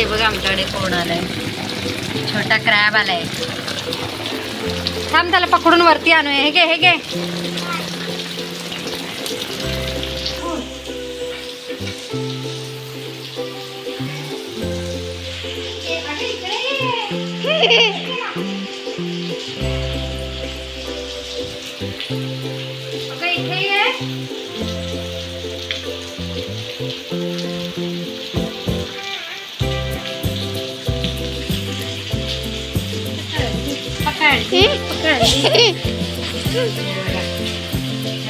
हे बघ आमच्याकडे कोण आलाय. छोटा क्रॅब आलाय. थांब त्याला पकडून वरती आणू हे घे हे घे. अगं, इथे ये. त्याला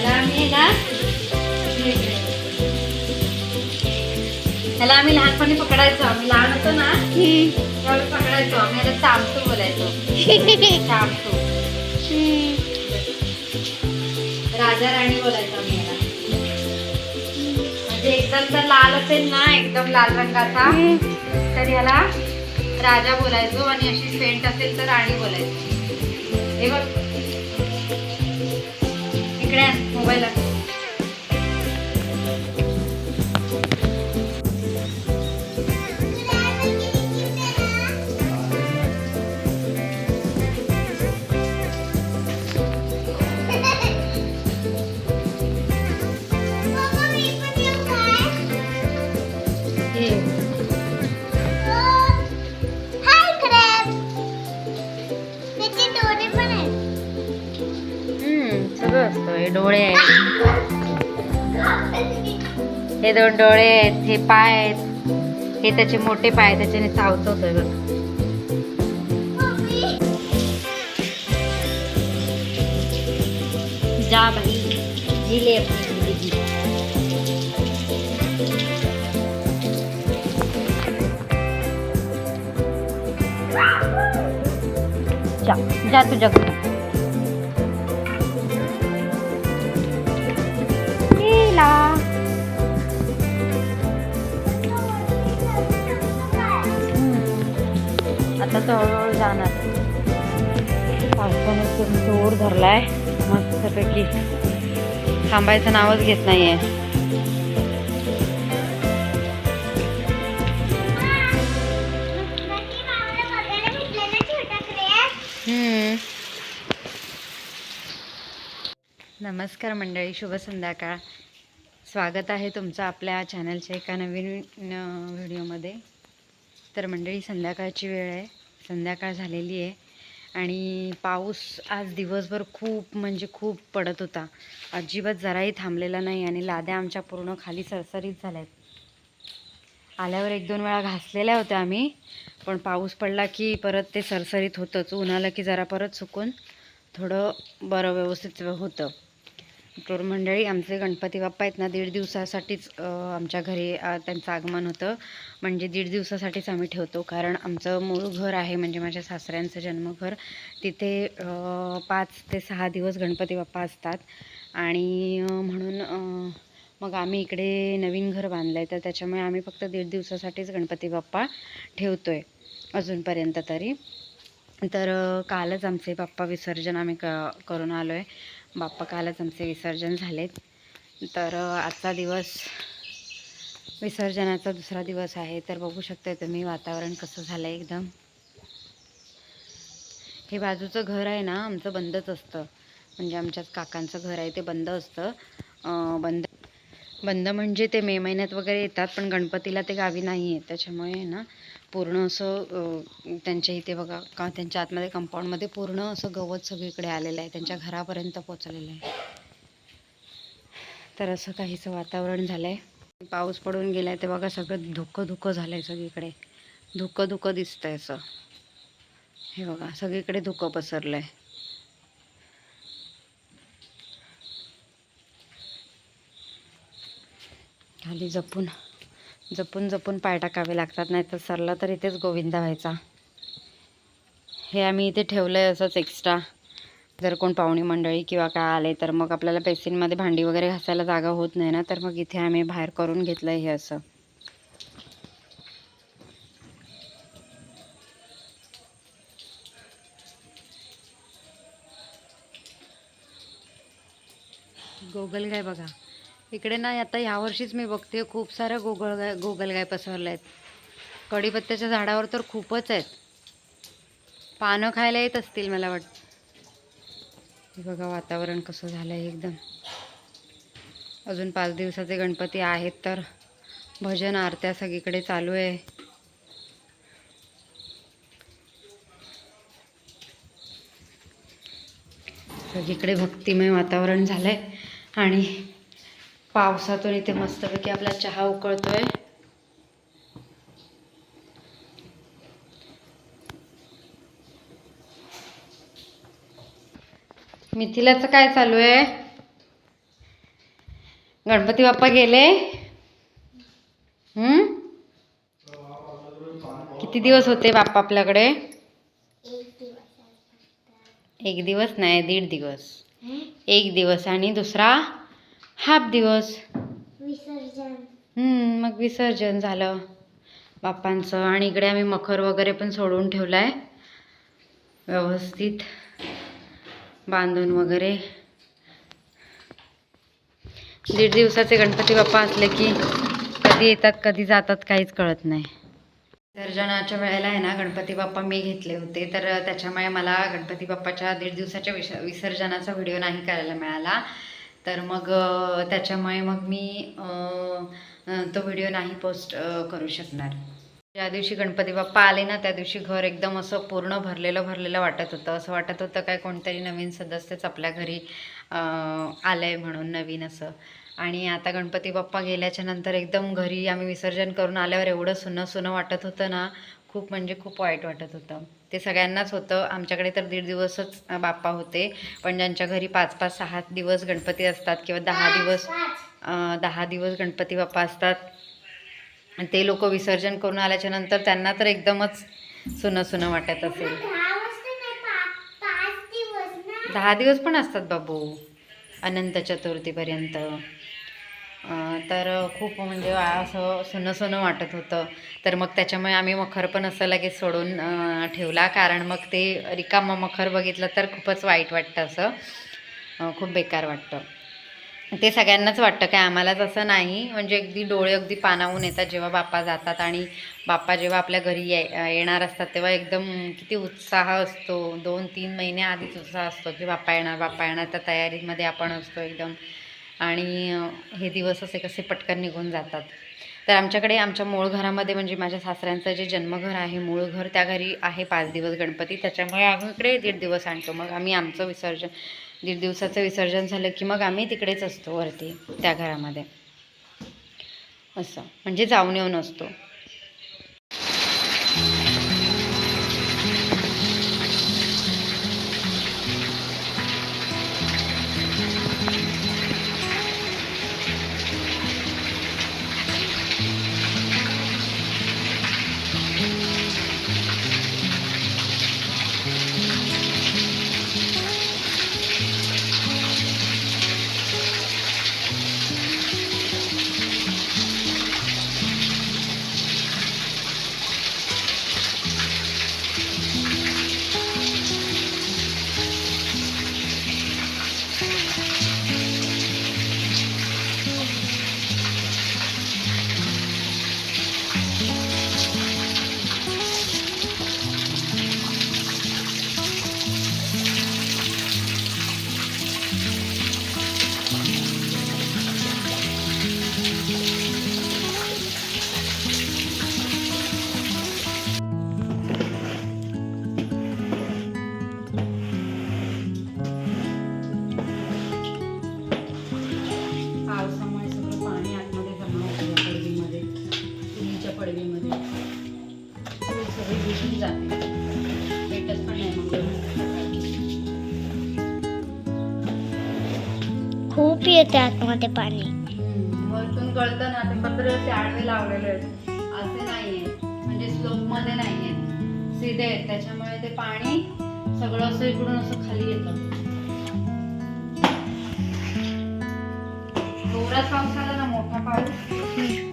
आम्ही ह्याला आम्ही लहानपणी पकडायचो. आम्ही लहान होतो ना त्यावेळी पकडायचो. आम्ही ह्याला चामतो बोलायचो. चामतो राजा राणी बोलायचो आम्ही ह्याला म्हणजे एकदम तर लाल असेल ना एकदम लाल रंगाचा तर ह्याला राजा बोलायचो आणि अशी पेंट असेल तर राणी बोलायचो. हे बघ इकडे मोबाईल सगळं असतं हे डोळे आहेत. हे दोन डोळे आहेत हे पाय आहेत. हे त्याचे मोठे पाय त्याच्याने चावचवतोय बघ. जा भाई अपनी जिंदगी. जा जा तू जग आता तो हळूहळू जाणार. पावसाने खूप जोर धरलाय. मस्तपैकी. थांबायचं नावच घेत नाहीये. आहे नमस्कार मंडळी शुभ संध्याकाळ. स्वागत आहे तुमचं आपल्या चॅनलच्या एका नवीन व्हिडिओमध्ये तर मंडळी संध्याकाळची वेळ आहे. संध्याकाळ झालेली आहे. आणि पाऊस आज दिवसभर खूप म्हणजे खूप पडत होता. अजिबात जराही थांबलेला नाही आणि लाद्या आमच्या पूर्ण खाली सरसरीत झाल्या आहेत आल्यावर एक दोन वेळा घासलेल्या होत्या आम्ही पण पाऊस पडला की परत ते सरसरीत होतंच. उन्हाला की जरा परत सुकून थोडं बरं व्यवस्थित होतं. तर मंडळी आमचे गणपती बाप्पा आहेत ना दीड दिवसासाठीच आमच्या घरी त्यांचं आगमन होतं. म्हणजे दीड दिवसासाठीच आम्ही ठेवतो कारण आमचं मूळ घर आहे म्हणजे माझ्या सासऱ्यांचं जन्मघर. तिथे पाच ते सहा दिवस गणपती बाप्पा असतात. आणि म्हणून मग आम्ही इकडे नवीन घर बांधलं आहे तर त्याच्यामुळे आम्ही फक्त दीड दिवसासाठीच गणपती बाप्पा ठेवतो आहे अजूनपर्यंत तरी. तर कालच आमचे बाप्पा विसर्जन आम्ही क करून आलो आहे बाप्पा कालच आमचे विसर्जन झालेत. तर आजचा दिवस विसर्जनाचा दुसरा दिवस आहे. तर बघू शकता तुम्ही वातावरण कसं झालं आहे एकदम. हे बाजूचं घर आहे ना आमचं बंदच असतं. म्हणजे आमच्याच काकांचं घर आहे ते बंद असतं. बंद बंद म्हणजे ते मे महिन्यात वगैरे येतात पण गणपतीला ते गावी नाही आहेत त्याच्यामुळे आहे ना पूर्ण असं त्यांच्या इथे बघा का त्यांच्या आतमध्ये कंपाऊंडमध्ये पूर्ण असं गवत सगळीकडे आलेलं आहे. त्यांच्या घरापर्यंत पोचलेलं आहे. तर असं काहीचं वातावरण झालं आहे पाऊस पडून गेला आहे ते बघा सगळं धुकं धुकं झालं आहे सगळीकडे. धुकं धुकं दिसतं आहे असं. हे बघा सगळीकडे धुकं पसरलं आहे खाली जपून जपून जपून पाय टाकावे लागतात नाही तर सरला तर इथेच गोविंदा व्हायचा. हे आम्ही इथे ठेवलं आहे असंच एक्स्ट्रा जर कोण पाहुणे मंडळी किंवा काय आले तर मग आपल्याला बेसिनमध्ये भांडी वगैरे घासायला जागा होत नाही ना तर मग इथे आम्ही बाहेर करून घेतलं हे असं. गोगलगाय बघा. इकडे ना आता ह्यावर्षीच मी बघते खूप साऱ्या गोगलगाय गोगलगाय पसरल्या आहेत कढीपत्त्याच्या झाडावर तर खूपच आहेत. पानं खायला येत असतील मला वाटतं बघा वातावरण कसं झालं आहे एकदम. अजून पाच दिवसाचे गणपती आहेत तर भजन आरत्या सगळीकडे चालू आहे. सगळीकडे भक्तिमय वातावरण झालं आहे आणि पावसातून इथे मस्तपैकी आपला चहा उकळतोय. मिथिलाचं काय चालू आहे? गणपती बाप्पा गेले? हम्म? किती दिवस होते बाप्पा आपल्याकडे? एक दिवस नाही दीड दिवस. एक दिवस आणि दुसरा? हाफ दिवस. विसर्जन. हम्म, मग विसर्जन झालं बाप्पांचं. आणि इकडे आम्ही मखर वगैरे पण सोडून ठेवला आहे व्यवस्थित. बांधून वगैरे. दीड दिवसाचे गणपती बाप्पा असले की कधी येतात कधी जातात काहीच कळत नाही. विसर्जनाच्या वेळेला आहे ना गणपती बाप्पा मी घेतले होते. तर त्याच्यामुळे मला गणपती बाप्पाच्या दीड दिवसाच्या विस विसर्जनाचा व्हिडिओ नाही करायला मिळाला. तर मग त्याच्यामुळे मग मी तो व्हिडिओ नाही पोस्ट करू शकणार. ज्या दिवशी गणपती बाप्पा आले ना त्या दिवशी घर एकदम असं पूर्ण भरलेलं भरलेलं वाटत होतं. असं वाटत होतं काय कोणतरी नवीन सदस्यच आपल्या घरी आलं आहे म्हणून नवीन असं. आणि आता गणपती बाप्पा गेल्याच्यानंतर एकदम घरी आम्ही विसर्जन करून आल्यावर एवढं सुनं सुनं वाटत होतं ना खूप म्हणजे खूप वाईट वाटत होतं. ते सगळ्यांनाच होतं. आमच्याकडे तर दीड दिवसच बाप्पा होते. पण ज्यांच्या घरी पाच पाच सहा दिवस गणपती असतात किंवा दहा दिवस दहा दिवस गणपती बाप्पा असतात. आणि ते लोक विसर्जन करून आल्याच्यानंतर त्यांना तर एकदमच सुनं सुनं वाटत असेल. दहा दिवस पण असतात बाबू. अनंत चतुर्थीपर्यंत. तर खूप म्हणजे असं सुनं सुनं वाटत होतं. तर मग त्याच्यामुळे आम्ही मखर पण असं लगेच सोडून ठेवला. कारण मग ते रिकामं मखर बघितलं तर खूपच वाईट वाटतं असं. खूप बेकार वाटतं. ते सगळ्यांनाच वाटतं काय आम्हालाच असं नाही. म्हणजे अगदी डोळे अगदी पानावून येतात जेव्हा बाप्पा जातात आणि बाप्पा जेव्हा आपल्या घरी ये येणार असतात तेव्हा एकदम किती उत्साह असतो. दोन तीन महिने आधीच उत्साह असतो की बाप्पा येणार बाप्पा येणार. त्या तयारीमध्ये आपण असतो एकदम. आणि हे दिवस असे कसे पटकन निघून जातात. तर आमच्याकडे आमच्या मूळ घरामध्ये म्हणजे माझ्या सासऱ्यांचं जे जन्मघर आहे मूळ घर त्या घरी आहे पाच दिवस गणपती. त्याच्यामुळे आम्ही इकडे दीड दिवस आणतो. मग आम्ही आमचं विसर्जन दीड दिवसाचं विसर्जन झालं की मग आम्ही तिकडेच असतो वरती त्या घरामध्ये. असं. म्हणजे जाऊन येऊन असतो. येते आतमध्ये पाणी. हम्म, वरतून कळतं ना ते पत्र असे आडवे लावलेले आहेत. असे नाही आहेत म्हणजे स्लोपमध्ये नाही आहेत सीधे आहेत. त्याच्यामुळे ते पाणी सगळं असं इकडून असं खाली येतं. जोरात पाऊस आला ना मोठा पाऊस.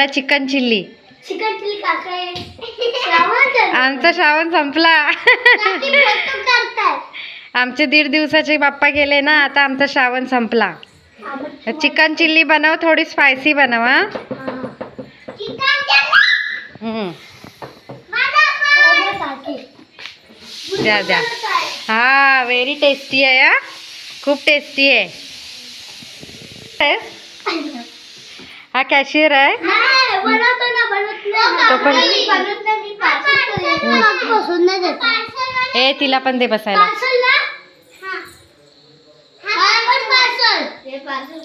मला चिकन चिल्ली. चिकन चिल्ली काका श्रावण आमचा श्रावण संपला. आमचे दीड दिवसाचे बाप्पा गेले ना आता आमचा श्रावण संपला. चिकन चिल्ली बनव थोडी स्पायसी बनव हा. Chicken chilli. हम्म. माझा काकी. द्या द्या. हा व्हेरी टेस्टी आहे हा. खूप टेस्टी आहे. हा कॅशियर आहे. बनवतो ना बनवत तो पण- नाही बनवत नाही मी पार्सल बसून नाही देत. ए तिला पण दे बसायला. पार्सल ना? हा. पण पार्सल. हे पार्सल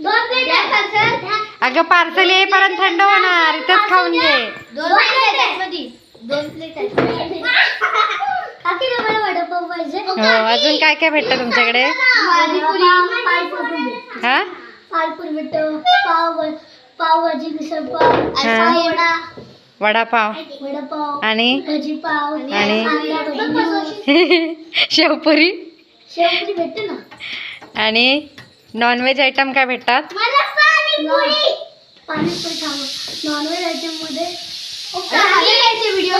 दोन प्लेट पार्सल. अगं पार्सल येईपर्यंत थंड होणार. इथंच खाऊन घे. हो अजून काय काय भेटतं तुमच्याकडे. हा? भेटतो पाव मिसळ पाव. वडा वडापाव. वडापाव आणि? भजी पाव आणि? शेवपुरी. शेवपुरी भेटते ना. आणि नॉनव्हेज आयटम काय भेटतात? मला पाणीपुरी. पाणीपुरी खावं. नॉनव्हेज आयटममध्ये व्हिडिओ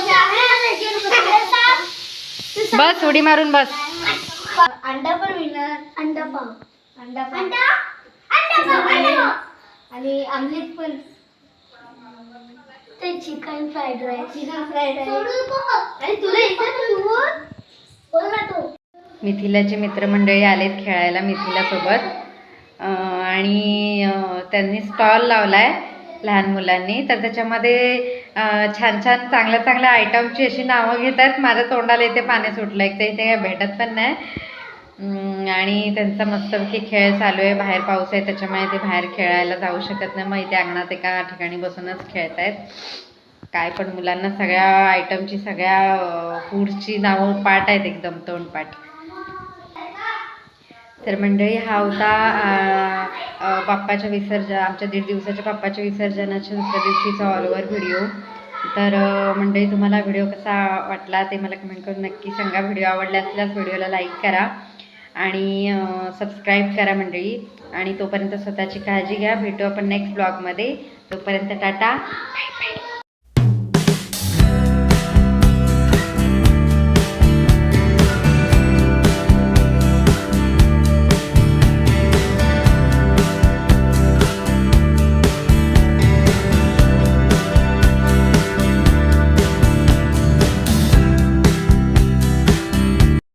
बस उडी मारून बस. अंडा पण मिळणार अंडा पाव. अंडा पाव. अंडा? पाव अंडा पाव आणि आमलेट पण. ते chicken fried rice chicken fried rice आणि तुला येतं का तू? बोल ना तू. मिथिलाचे मित्रमंडळी आलेत खेळायला मिथिला सोबत अं, आणि त्यांनी स्टॉल लावलाय लहान मुलांनी. तर त्याच्यामध्ये छान छान चांगल्या चांगल्या आयटमची अशी नावं घेत आहेत माझ्या तोंडाला इथे पाणी सुटलं एक तर इथे काय भेटत पण नाही. आणि त्यांचा मस्तपैकी खेळ चालू आहे. बाहेर पाऊस आहे त्याच्यामुळे ते बाहेर खेळायला जाऊ शकत नाही. मग इथे अंगणात एका ठिकाणी बसूनच खेळत आहेत काय पण मुलांना सगळ्या आयटमची सगळ्या फूडची नावं पाठ आहेत एकदम तोंडपाठ. तर मंडळी हा होता बाप्पाच्या विसर्जन आमच्या दीड दिवसाच्या बाप्पाच्या विसर्जनाच्या दुसऱ्या दिवशीचा ऑल ओव्हर व्हिडिओ तर मंडळी तुम्हाला व्हिडिओ कसा वाटला ते मला कमेंट करून नक्की सांगा. व्हिडिओ आवडला असल्यास व्हिडिओला लाईक करा. आणि सबस्क्राईब करा मंडळी. आणि तोपर्यंत स्वतःची काळजी घ्या. भेटू आपण नेक्स्ट ब्लॉगमध्ये तोपर्यंत टाटा. Bye bye